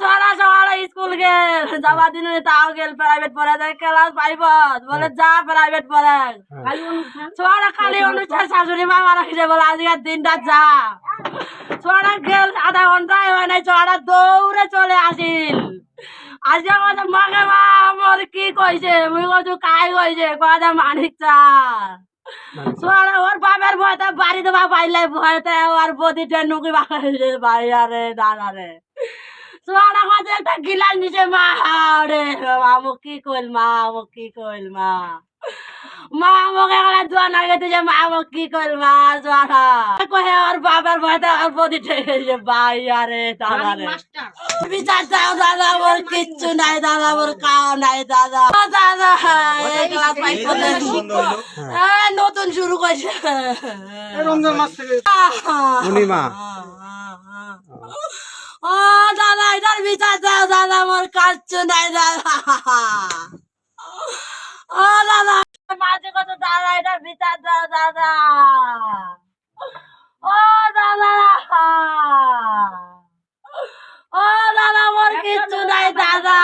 ছোড়া সকালে স্কুল গেল। যাবা দিন তাও গেল প্রাইভেট পড়ে। দেয় ক্লাস ফাইভত বলে যা প্রাইভেট পড়ে। ছোড়া খালি অনুষ্ঠান শাশুড়ি মা মারা খেয়ে বলে আজকের দিনটা যা। ছোড়া গেল আধা ঘন্টায় হয় নাই ছোড়া দৌড়ে চলে আসিল। আজকে কথা মাকে মা আমার কি কইছে? মুই কইছু কাই কইছে? কথা মানিক চা। সোয়ারা ওর বাবার ভয়তে বাড়ি দেবা পাইলে ভয়তে ওর বদিটা নুকি বাড়ি ভাই আরে দাদা রে। সোয়ারা কাছে একটা গিলাস নিচে মা। রে আমু কি কইল মা আমু কি কইল মা? মা আমাকে মা কি কইল মা কহে বাবার ভয়তে ভাই আরে দাদা রে বিচার দাও দাদা ওর কিচ্ছু নাই দাদা ওর খাওয়া নাই দাদা। ও দাদা ক্লাস ফাইভ নতুন শুরু করছে রমজান মাস থেকে। পূর্ণিমা ও দাদা বিচার দাও দাদা, আমার কাটছো নাই, দাদা। ও, দাদা, মাঝে কত দাদা, এটা বিচার দাও, দাদা ও দাদা ও দাদা আমার কিচ্ছু নাই দাদা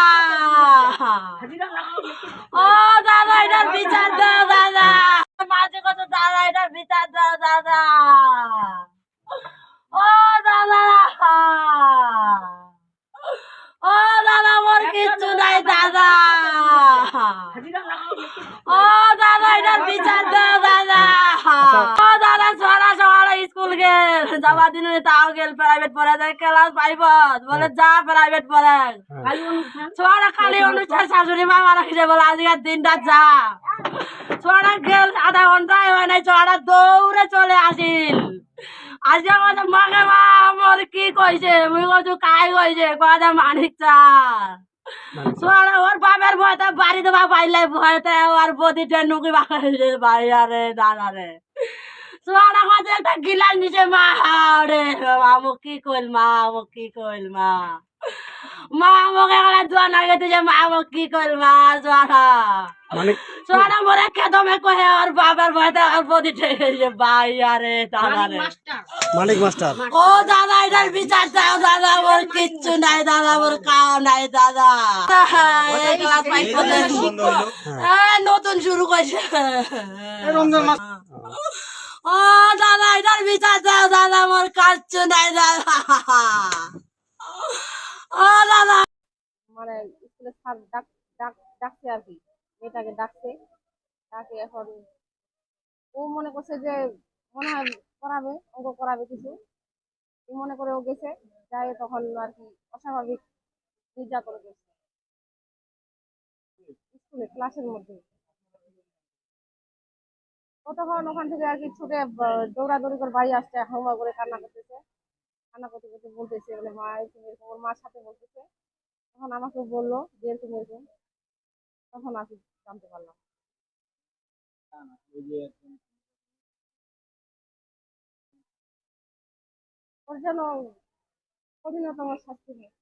ও দাদা এটার বিচার দাও দাদা মাঝে কত দাদা এটার বিচার দাও দাদা ও দাদা ও দাদা আমার কিচ্ছু নাই দাদা ও দাদা এটার বিচার দাদা। ও দাদা ছোড়া সকালে গেল। যাবা দিন তাও গেল প্রাইভেট পড়ে। দেয় ক্লাস বলে, যা প্রাইভেট পড়ে। ছোড়া খালি অনুষ্ঠান শাশুড়ি মা মারা বলে আজকের দিনটা যা। ছোড়া গেল, আধা ঘন্টায় হয় নাই ছোড়া দৌড়ে চলে আসিল। আজকে মাকে মা, আমার কি কইছে? মুই কইছু কাই কইছে? কথা মানিক চা ওর বাবার ভয়তে বাড়ি দেবা পাইলে ভয়তে ওর বদিটা নুকি বাড়ি ভাই আরে দাদা রে। সোয়ারা কাছে একটা গিলাস নিচে মা রে আমু কি কইল মা আমু কি কইল মা? মা আমাকে দোয়া না গেছে মা আমু কি কইল মা সোয়ারা মানে সোয়ারা মরে খেদমে কহে ওর বাবার ভয়তে ওর বদিটা গেছে ভাই আরে দাদা রে। মানিক মাস্টার। ও দাদা এটার বিচার দাও দাদা ওর কিচ্ছু নাই দাদা ওর খাওয়া নাই দাদা। এই ক্লাস ফাইভ নতুন শুরু করছে। রমজান মাস ও দাদা এটার বিচার দাও দাদা আমার কিচ্ছু নাই দাদা। ও দাদা। মানে স্কুলে স্যার ডাক ডাক ডাকছে, ডাকে এখন। ও মনে করছে যে মনে হয় করাবে, অঙ্ক করাবে কিছু। ও মনে করে ও গেছে, যাই তখন আর কি অস্বাভাবিক নির্যাতন স্কুলে, ক্লাসের মধ্যে। ওখান থেকে আর কি ছুটে দৌড়াদৌড়ি করে বাড়ি আসছে হোমওয়ার্ক করে কান্না করতেছে। কান্না করতে করতে বলতেছে বলে মা এরকম এরকম, ওর মার সাথে বলতেছে। তখন আমাকে বলল, যে এরকম এরকম তখন আর কি জানতে পারলাম ওর যেন কঠিনতম শাস্তি হোক